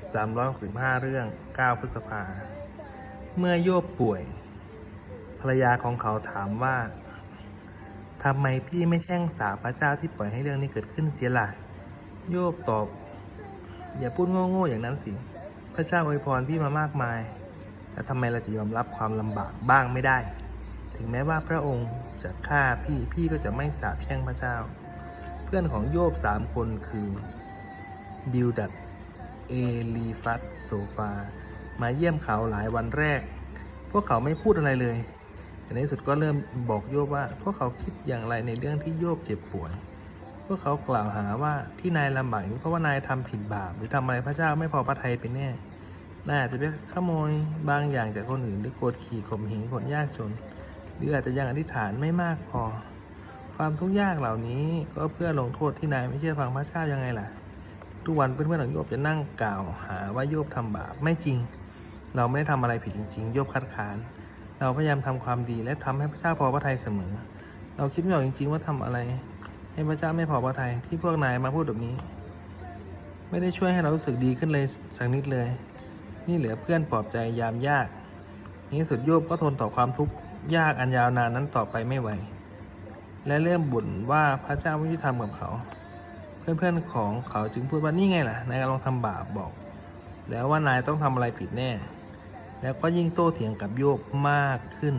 365 เรื่อง 9 พฤษภา เมื่อโยบป่วย ภรรยาของเขาถามว่าทำไมพี่ไม่แช่งสาพระเจ้าที่ปล่อยให้เรื่องนี้เกิดขึ้นเสียล่ะ โยบตอบ อย่าพูดโง่ๆอย่างนั้นสิ พระเจ้าอวยพรพี่มามากมาย แล้วทำไมเราจะยอมรับความลำบากบ้างไม่ได้ ถึงแม้ว่าพระองค์จะฆ่าพี่ พี่ก็จะไม่สาแช่งพระเจ้า เพื่อนของโยบสามคนคือ บิลดัด เอลีฟัตโซฟา มาเยี่ยมเขาหลายวันแรก พวกเขาไม่พูดอะไรเลย แต่ในที่สุดก็เริ่มบอกโยบว่า พวกเขาคิดอย่างไรในเรื่องที่โยบเจ็บป่วย พวกเขากล่าวหาว่าที่นายลำบากนี้เพราะว่านายทำผิดบาปหรือทำอะไรพระเจ้าไม่พอพระทัยเป็นแน่ นายอาจจะไปขโมยบางอย่างจากคนอื่นหรือโกดขี่ข่มเหงคนยากจน หรืออาจจะยังอธิษฐานไม่มากพอ ความทุกข์ยากเหล่านี้ก็เพื่อลงโทษที่นายไม่เชื่อฟังพระเจ้ายังไงล่ะ ทุกวันเพื่อนๆของโยบจะนั่งกล่าวหาว่าโยบทำบาปไม่จริง เราไม่ได้ทำอะไรผิดจริงๆ โยบคัดค้าน เราพยายามทำความดีและทำให้พระเจ้าพอพระทัยเสมอ เราคิดไม่ออกจริง ๆ ว่าทำอะไร ให้พระเจ้าไม่พอพระทัยที่พวกนายมาพูดแบบนี้ ไม่ได้ช่วยให้เรารู้สึกดีขึ้นเลยสักนิดเลย นี่เหลือเพื่อนปลอบใจยามยากนที่สุดโยบก็ทนต่อความทุกข์ยากอันยาวนานนั้นต่อไปไม่ไหวและเริ่มบ่นว่าพระเจ้าไม่ยุติธรรมกับเขา เพื่อนๆของเขาจึงพูดว่านี่ไงล่ะนายกำลังทำบาปบอก แล้วว่านายต้องทำอะไรผิดแน่ แล้วก็ยิ่งโต้เถียงกับโยบมากขึ้น